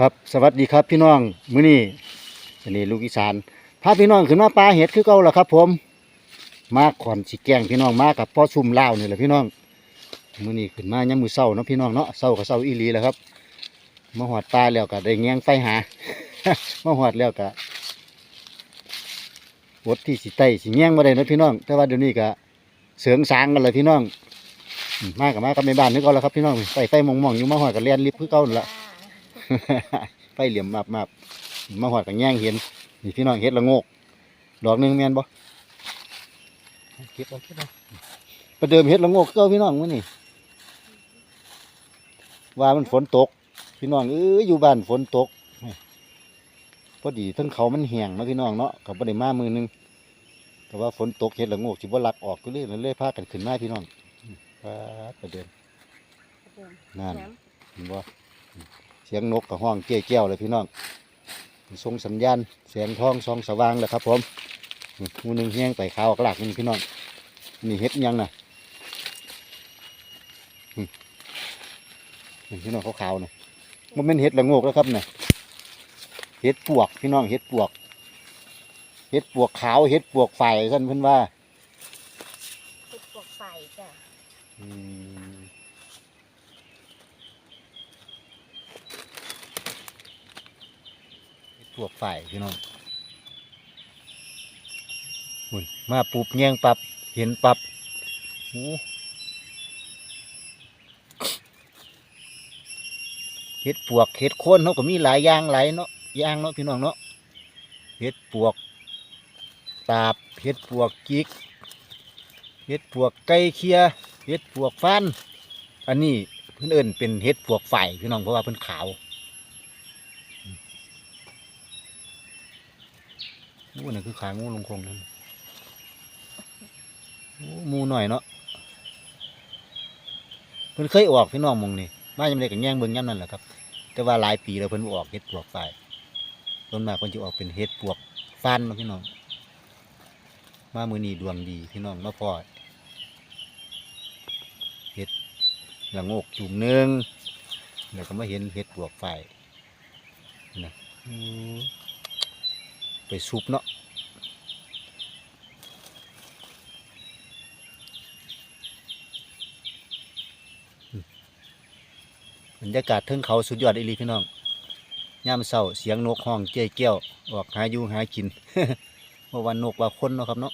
ครับสวัสดีครับพี่น้องมื้อนี้อันนี้ลูกอีสานพาพี่น้องขึ้นมาปลาเห็ดคือเก่าแล้วครับ ผม มาก่อนสิแกงพี่น้องมากับพ่อซุ่มเล่าวนี่แหละพี่น้องมื้อนี้ขึ้นมายามมื้อเช้าเนาะพี่น้องเนาะเช้าก็เช้าอีหลีแหล้วครับมาหอดปลาแล้วก็ได้แงงไฟหามาหอดแล้วก็วดที่สิไตสิแงงบ่ได้นะพี่น้องแต่ว่าเดี๋ยวนี้ก็เสริงสางกันเลยพี่น้อง มากกับมากกับในบ้านนึกเอาแล้วครับพี่น้องไฟไฟมองๆอยู่มาหอดกับเลียนลิฟต์คือเก่านั่นละ ไฟเหลี่ยมมาบมาบมาหอดกับแย่งเห็นนี่พี่น้องเห็ดละโงก ดอกหนึ่งแมนบ่เก็บเอาเก็บเอาประเดิมเห็ดละโงกเก้าพี่น้องมื้อนี่ว่ามันฝนตก พี่น้องเอ้ยอยู่บ้านฝนตกพอดีทั้งเขามันแห้งเนาะพี่น้องเนาะกับประเดี๋ยวมามือหนึงแต่ว่าฝนตกเห็ดละโงกสิบ่ลักออกก็เลยเลยพากันขึ้นมาพี่น้องปาดประเดิมนั่นเห็นบ่เสียงนกกับห้องเกี้ยเกี้ยวเลยพี่น้องส่งสัญญาณแสงทองส่องสว่างเลยครับผมนี่หมูหนึ่งแห้งไปขาวกลากนี่พี่น้องนี่เฮ็ดหยังน่ะนี่นี่พี่น้องขาวๆน่ะมันเป็นเห็ดละโงกแล้วครับน่ะเห็ดปวกพี่น้องเห็ดปวกเห็ดปวกขาวเห็ดปวกไฟสั่นเพิ่นว่าขุดปลวกไฟจ้ะอืม พวกฝ่ายพี่น้องหุ่นมาปุบแยงปับเห็นปับโอ้เห็ดปวกเห็ดโคนเขาก็มีหลายอย่างหลายเนาะอย่างเนาะพี่น้องเนาะเห็ดปวกตาบเห็ดปวกกิกเห็ดปวกไก่เคียเห็ดปวกฟันอันนี้เพื่นเอินเป็นเห็ดปวกไฟพี่น้องเพราะว่าเพิ่นขาว อ้นี่คือขางูลงคงนั่นโอ้หมูหน่อยเนาะเพิ่นเคยออกพี่น้องหมองนี่มาจำได้กับแย่งเบิ่งย่ำนั่นแหละครับ แต่ว่าหลายปีแล้วเพิ่นบ่ออกเห็ดปวกไฟต้นมากเพิ่นจะออกเป็นเห็ดปวกฟันเนาะพี่น้องมามือนี้ดวงดีพี่น้องมาพอละโงกจุ่มหนึ่งแล้วก็มาเห็นเห็ดปวกไฟนะอืมไปซุปเนาะ บรรยากาศเทิงเขาสุดยอดอีหลีพี่น้องย่ามเศร้าเสียงนกห้องเจ้ยเกี้ยวออกหาอยู่หากินเมื่อวันนกว่าคนเนาะครับเนาะ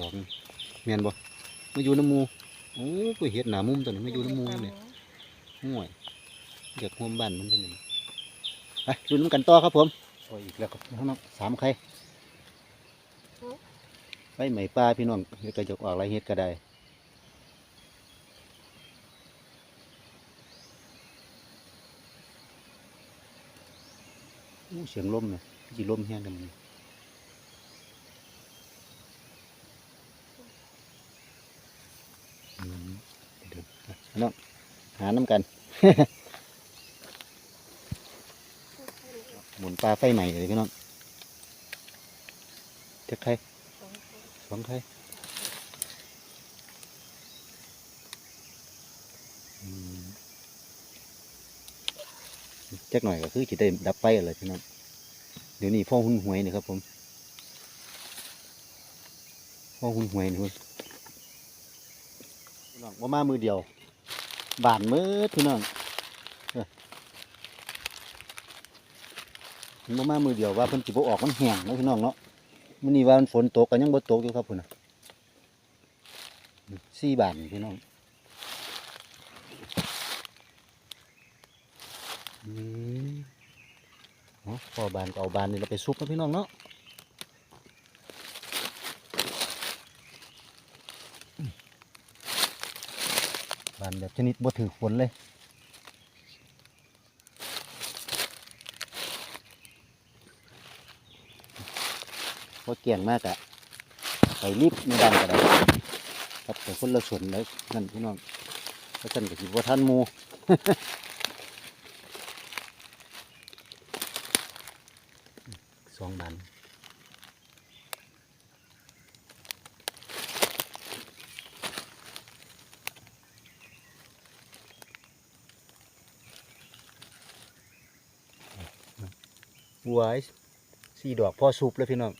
ดอกนี่แม่นบ่มาอยู่น้ำหมูโอ้ไปเห็ดหนามุมตัวนี้มาอยู่น้ำหมูเนี่ยห่วยอยากห่วมบ้านมันเป็นยังไปดูน้ำกันต่อครับผม โอ้ยอีกแล้วครับข้างนอกสามไข่ไปไหมปลาพี่น้องเฮ็ดกระจกออกไรเฮ็ดก็ได้อู้เสียงลมเนี่ยจีลมแห้งกันมันอืมเดี๋ยวน้องหาน้ำกัน หมุน ปลาไฟใหม่เลยพี่น้องเจ็ดไข่สองไข่อืมจักหน่อยก็คือจะได้ดับไฟอะไรพี่น้องเดี๋ยวนี้พ่อหุ่นหวยนี่ครับผมพ่อหุ่นหวยนี่คุณพี่น้องว่ามามือเดียวบานมืดพี่น้องเอ้อ ว่ามามือเดียวว่าเพิ่นสิบ่ออกมันแห้งเนาะพี่น้องเนาะมื้อนี้ว่ามันฝนตกก็ยังบ่ตกอยู่ครับพุ่นน่ะสี่บานพี่น้องอืมพอบานก็เอาบานนี่เราไปซุปนะพี่น้องเนาะบานแบบชนิดบ่ถือฝนเลย อเกี่ยงมากอะไปรีบไม่ดันก็ได้ครับแต่คนเราส่วนแล้วนั่นพี่น้องเพราะฉันก็คิดว่าท่านมูสองดันบัวสี่ดอกพ่อสูบเลยพี่น้อง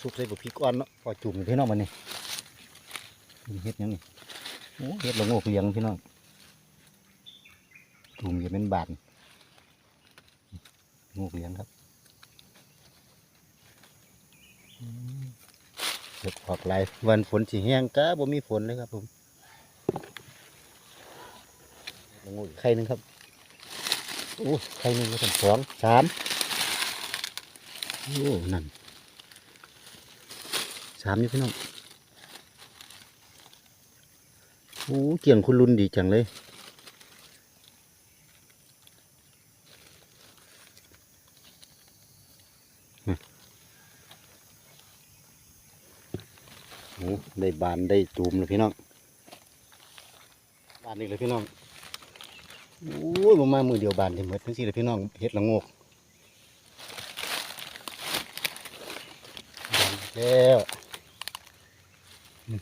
ซุปใส่บุพริกอ่อนเนาะพอจุ่มพี่น้องมันนี่เฮ็ดยังนี่โอ้เฮ็ดละโงกเลี้ยงพี่น้องจุ่มอย่าเป็นบานโงกเลี้ยงครับอืมเกิดออกหลายวันฝนสิแห้งก็บ่มีฝนเลยครับผมงกอีกไข่หนึ่งครับโอ้ไข่หนึ่งก็สองสามโอ้นั่นามอยู่พี่น้องโอ้เกี่ยงคุณลุนดีจังเลยโอ้ได้บานได้ตูมเลยพี่น้องบานนี่เลยพี่น้องโอ้ยบ่มามือเดียวบานที่หมดทั้งสี่เลยพี่น้องเฮ็ดละงกแล้ว เฮ็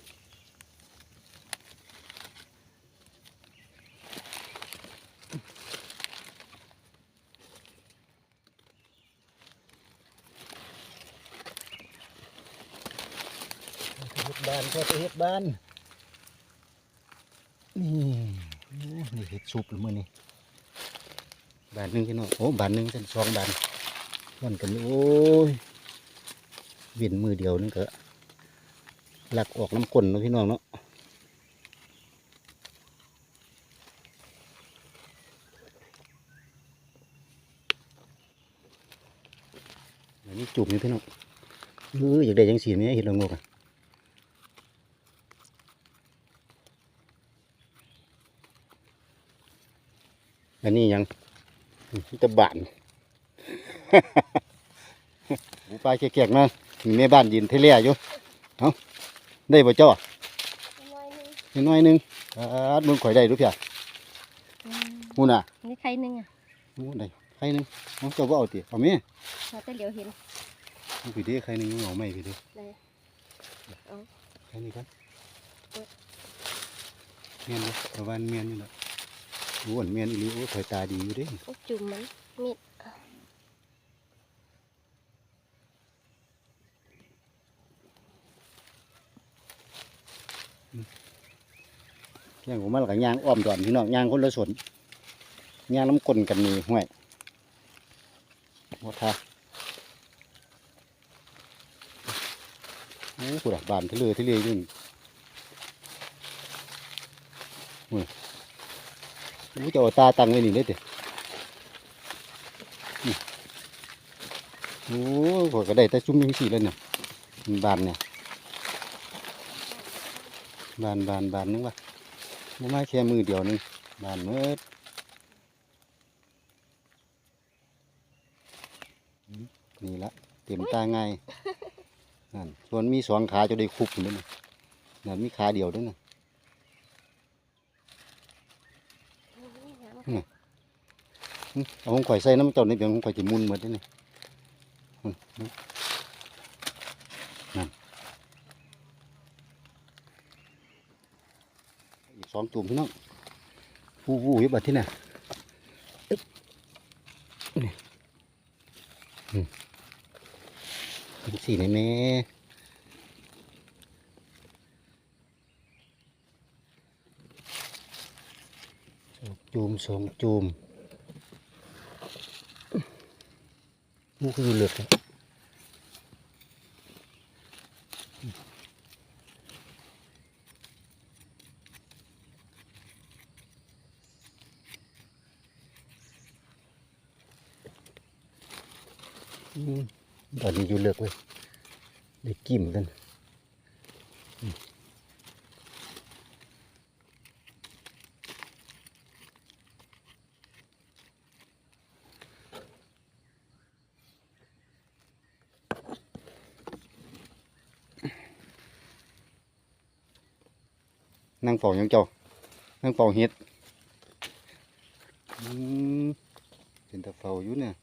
ดบานก็ไปเฮ็ดบ้าน นี่โอ้นี่เฮ็ดซุปหรือมื้อนี้บาทหนึ่งพี่น้องโอ้บาทหนึ่งเป็นสองบาทมันกันโอ้ยเวียนมือเดียวนึงก็ หลักออกน้ำก้นเนาะพี่น้องเนาะอันนี้จุ่มนี่พี่น้องเอออยากได้ยังสีนี้เห็นละงกอะอันนี้ยังตะบานหมูปลาแขกๆนะมีแม่บ้านยินเทเลียอยู่เอา ได้บ่จ้อน้อยหนึงนิดหน้อยหนึงอาดมึงข่อยได้รู้เพียอืมมูน่ะนี่ไข่หนึงอะมูได้ใครหนึงเอาเจ้าบ่เอาติเอาแม่เราแต่เหลียวเห็นเอาพี่เด้ใครหนึงเอาไม่พี่เด้เลยใครนี่ครับเมียนเลยประวันเมียนนี่แหละอ้วนเมียนอีหลีโอ้ยข่อยตาดีอยู่เด้โอ้จุ่มมันมีด ย่างผมมาแล้วก็ย่างอ้อมดอนพี่น้องยางคนละสวนยางน้ำกลนกันนี่ห่วยวัดท่าโอ้กูดักบานทะเลทะเลยุ่นห่วยโอ้จะเอาตาตังไว้นี่เลยเด้นี่โอ้ขอยก็ได้แต่ชุ่มยังสีเลยเนี่ยบานเนี่ยบานบานบานนึงวะบ่มาแค่มือเดียวหนึงบานเมื่อนี่ละเต็มตาง่ายนั่นส่วนมีสองขาจะได้คุบเลยนะนั่นมีขาเดียวด้วยนะน้ำอื้อเอาของข่อยใส่น้ำเจ้าในเบียงของข่อยจะมุนหมดเลยนี่อื้ออื้อนั่น องตุ่มพี่น้องวู้วู้อยับบที่น่ะอึ๊บนี่เป็นสีนี่แม่จูมสองจูมมูคือเหลือกเลยอืมตอนนี้อยู่เหลือกเลยได้ กิ่มกันอืมนั่งเฝ้าหยังเจ้านั่งเฝ้าเห็ดอืมเป็นตะเฝ้าอยู่เนี่ย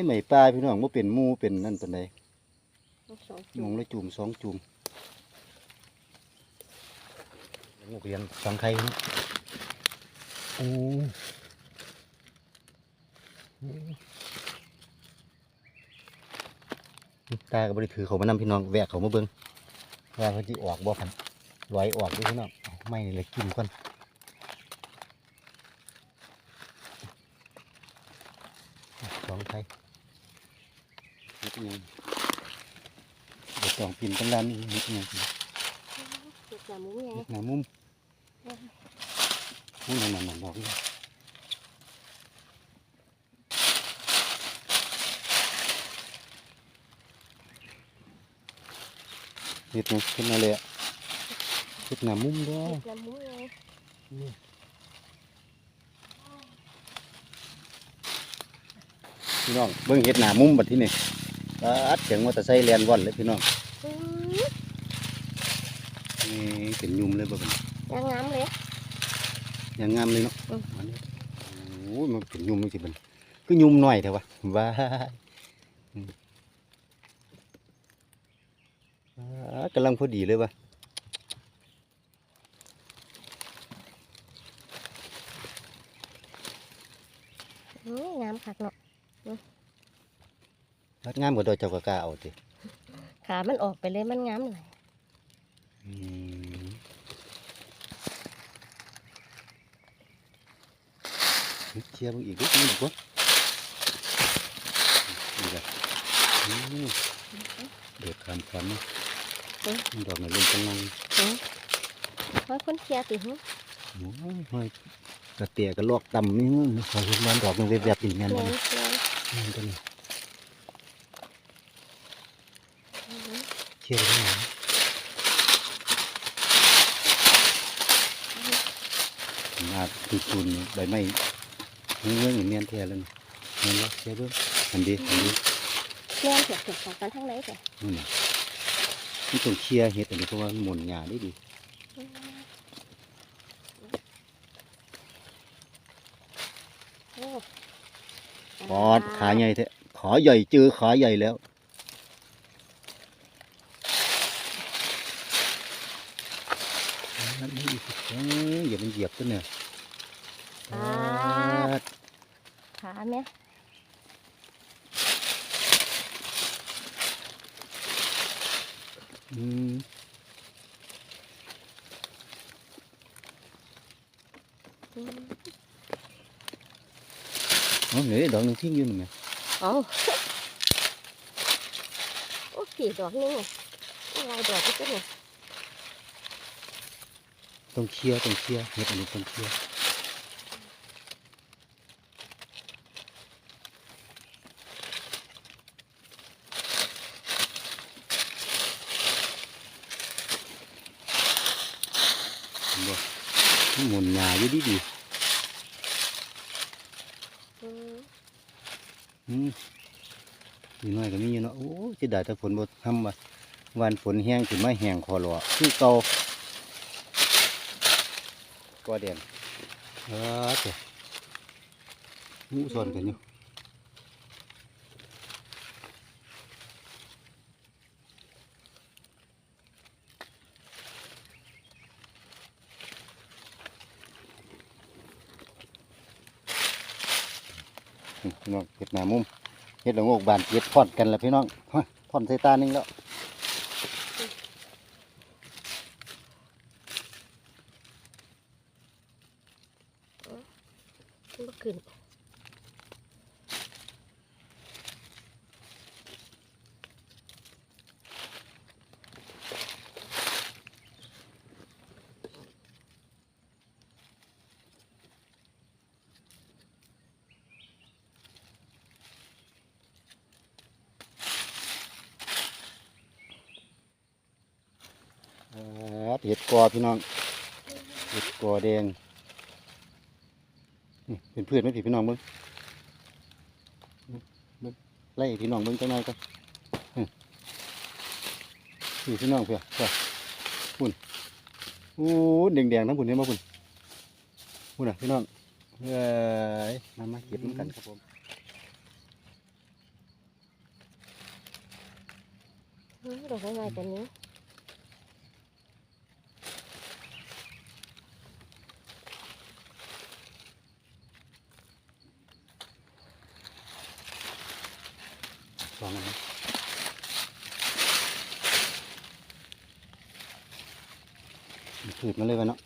ไฟไหม้ปลาพี่น้องว่าเป็นหมูเป็นนั่นปานใดสองมจุ่อมงละจุ่มสองจุ่มงูเรียนสังไข่นี่โอ้ตาก็บริถือเขามานำพี่น้องแวะเขามาเบิ่งว่าเขาจะออกบ่พันลอยออกด้วยพี่น้องเอาไม่นี่เลยกินก่อนสองไข่ นิดนึงเดี๋ยวสองปินกันด้านนี้นิดนึงเก็บหนาหมูไงหนามุมมุมนั่นนั่นดอกนี่เห็ดนี่ขึ้นมาเลยอะเห็ดหนามุมด้วเก็ยบหนาหมูไงพี่น้องเบิ่งเห็ดหนามุมบัดที่นี่ อัดเสียงมอเตอร์ไซค์แลนว่อนเลยพี่น้องอื้อนี่เป็นยุมเลยบ่เป็นยังงามเลยยังงามเลยเนาะอืมอันนี้โอ้ยมันเป็นยุมมันสิเป็นก็ยุมหน่อยเถอะวะว้ายอืมอ่ากำลังพอดีเลยวะ อื้องามคักเนาะ รัด งามกว่าดอยเจ้ากะกล้าเอาติขามันออกไปเลยมันงามหลายอืมเชียร์มึงอีกนิดนึงดีกว่านี่แหละอืมเดือดคำควันเนาะดอกในเรื่องกำลังว่าคนเคลียร์ติหึโอ้ยห้อยกระเตียกระลอกดำนี่มันขอเห็นมันดอกมันเรียบๆอีกแม่นแมบ่นนี่แมนนี่ตัวนี้ อื้อ เชี่ยได้ไหมมาคือคุณใบไม้เงื่อนอย่างเมียนแท้เลยเงี้ยเนาะเชี่ยเบิ่งอันดีอันดีแม่นเสียบถูกของกันทั้งไหนแต่นี่น่ะนี่ต้องเชียร์เห็ดอันนี้เพราะว่ามันหมุนหญ้าได้ดีโอ้ปอดขาใหญ่แท้ขาใหญ่เจอขาใหญ่แล้วนั่นนี่อีกเอ้ยอย่ามันเหยียบตัวเนี่ย ปาดขาแม่ อืม อื้อ เอาเหนือดอกหนึงทิ้งอยู่นี่ไหมเอาโอ้สี่ดอกนี่ลายดอกก็จะเนี่ยต้องเชียร์ต้องเชียร์เห็ดอันนี้ต้องเชียร์เห็นบ่มันหมุนหญ้าอยู่ดีดี อืม ๆอืมมีน้อยก็มีอยู่เนาะโอ้จะได้แต่ฝนบ่ทำว่าวันฝนแห้งถึงมาแห้งคอหลอคือเก่าก็เด่นเออเจ้างูสอนกันอยู่นี่พี่น้องเห็ดหนามุม เห็ดหลงอกบานเห็ดพอดกันแล้วพี่น้องพอดใส่ตาหนึงแล้ว เอ่อเห็ดกอพี่น้องเห็ดกอแดงนี่เป็นเพื่อนไหมพี่พี่น้องเบิ้งเบิ้งไล่พี่น้องเบิ้งจังหน่อยก็พี่พี่น้องเพื่อเพื่อพุ่นโอ้แดงแดงทั้งพุ่นเห็นไหมพุ่นพุ่นอะพี่น้องเอ้ยมามาเก็บน้ำกันครับผมอืมดอกน้อยๆแต่นี้ สองอันนะขืดมาเลยวะเนาะ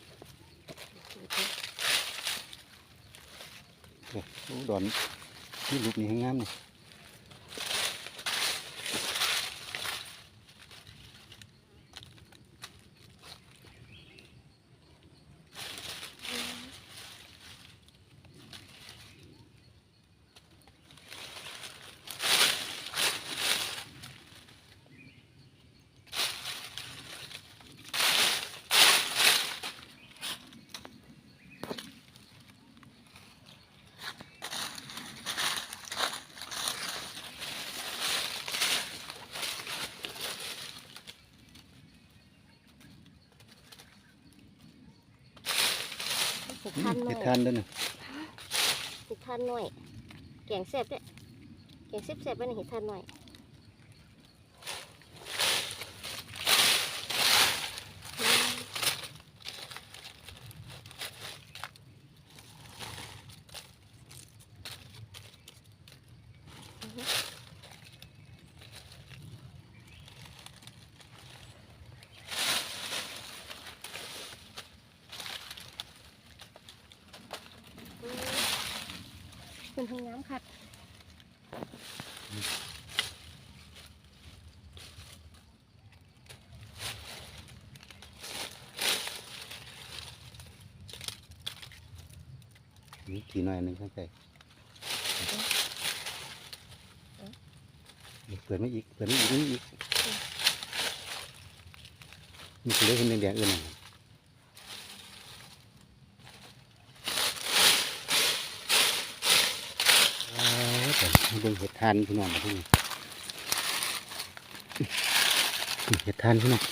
โอ้ดอนที่ลูกนี่ให้งามเลย ทัมนหน่เห็อดยทานด้วยนะสุดทันหน่อยแกงแซ่บเนี่ยแกงแซ่บๆไปในเห็ดทันหน่อยอืม เป็นห้องน้ำค่ะนี่ขี่หน่อยหนึงข้างใจเปิดไม่อีก เปิดไม่อีกนี่อีกนี่คือเรื่องแดงๆอื่นหน่ะอ้าวแต่มาเบิ่งเห็ดทานพี่น้องมาที่นี่นี่เห็ดทานพี่น้อง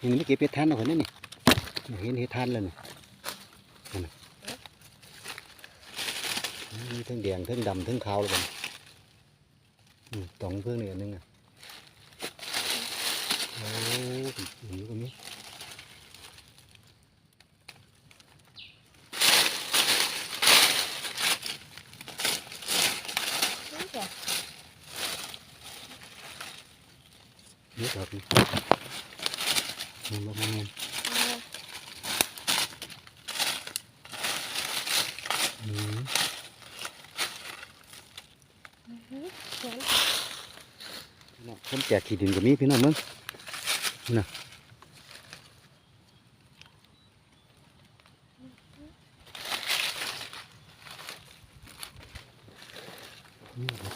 นี่มันไม่เก็บเห็ดทานเอาคนนี้นี่เห็นเห็ดทานเลยนี่มีทั้งแดงทั้งดำทั้งขาวเลยกันอืมตองเพื่องนี่อันหนึงอะโอ้ยอยู่ตรงนี้จ้ะ เยอะครับนี่มั นลงมาแน่นเอาอืมอื้อหือเขียนพี่น้องคนแจกขี้ดินกับมีพี่น้องมึงน่ะ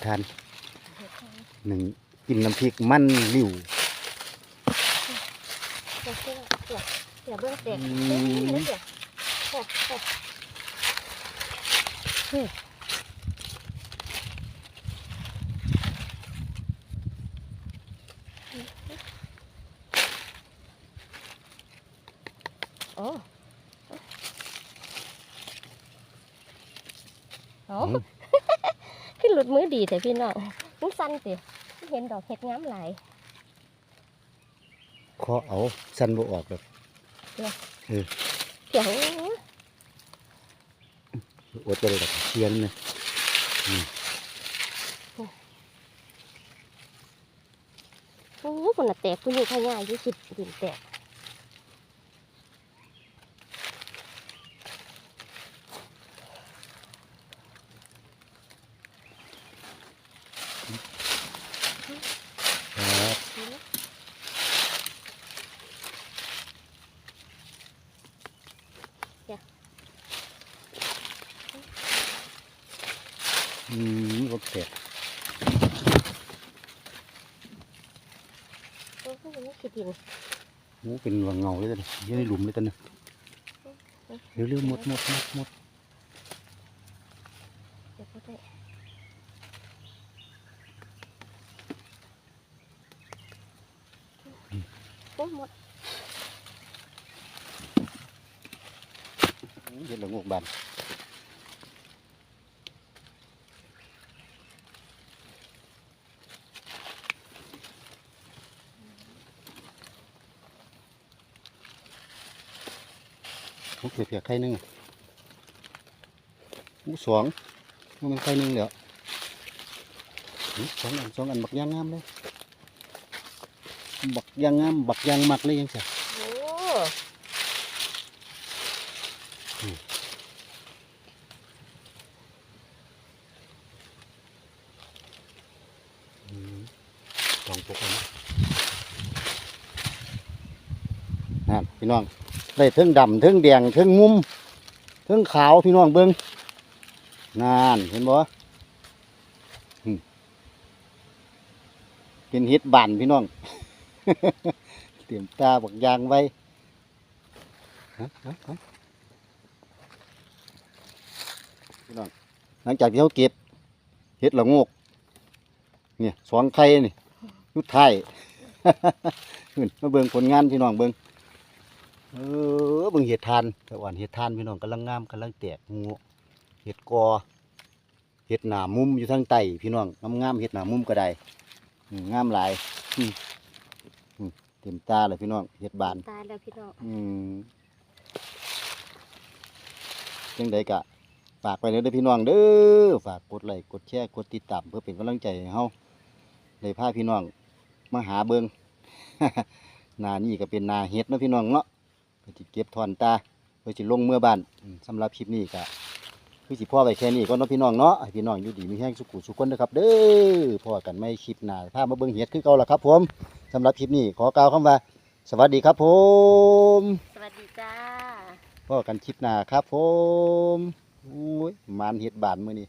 ทานหนึ่งกินน้ำพริกมันริ้ว เสียเสียเสียเสียเบื้องแตกอืเต็มมเลยเสียโอ้โอ้เฮ้ยโอ้โอ้อืมขึ้นหลุดมือดีแต่พี่น้องมันสั้นสิเห็นดอกเห็ดงามหลายขอเอาสั้นบ่ออกห รอกเขียวอดไปเลยหรอกเทียนนะโอ้คนน่ะแตกคุณอยู่ขยายยี่สิบดินแตก ครับอืมรถแตก โอ้ยนี่ขี้ดิน โอ้เป็นวังเงาเลยตอนนี้อยังในหลุมเลยตอนนี้เร็วๆหมดหมดหมดหมดเดี๋ยวเขาได้โอ้หมดเห็นละงกบาน เคเพียกไข่หนึงอะอู้สองมันเป็นไข่หนึงเดี๋ยวหึสองอันสองอันบักยางงามเลยบักยางงามบักยางมักเลยยังไงโอ้สองปกเลยนะนั่นพี่น้อง ได้เทิงดำเทิงแดงเทิงงุ้มเทิงขาวพี่น้องเบิ่งนั่นเห็นบ่เป็นเฮ็ดบานพี่น้อง เตรียมตาบักยางไว้พี่น้องหลังจากที่เขาเก็บเฮ็ดละโงกเนี่ยสองไข่นี่ยุดไทยขึ้นมาเบิ่งผลงานพี่น้องเบิ่ง ออเบิ่งเห็ดทานแต่อ่อนเห็ดทานพี่น้องกำลังงามกำลังแตกงูเห็ดกอเห็ดหนามุมอยู่ทางใต้พี่น้องงามงามๆเห็ดหนามุมก็ได้อืมงามหลายอืมอืมเต็มตาเลยพี่น้องเห็ดบานตายแล้วพี่น้องอืมจังใดกะฝากไปเลยเด้อพี่น้องเด้อฝากกดไลค์กดแชร์กดติดตามเพื่อเป็นกำลังใจให้เฮาได้พาพี่น้องมาหาเบิง นานี่ก็เป็นนาเฮ็ดเนาะพี่น้องเนาะ ก็สิเก็บถอนตาเพื่อสิลงเมื่อบ้านอืมสำหรับคลิปนี้ก็คือสิพ่อไปแค่นี้ก็เนาะพี่น้องเนาะให้พี่น้องอยู่ดีมีแห้งสุขุสุขคนนะครับ เด้อพ่อกันไม่คลิปหน้าพามาเบิ่งเฮ็ดคือเก่าล่ะครับ ผมสำหรับคลิปนี้ขอกล่าวคำว่า สวัสดีครับผม สวัสดีจ้าพ่อกันคลิปหน้าครับ ผมอุ้ยหมานเฮ็ดบานมื้อนี้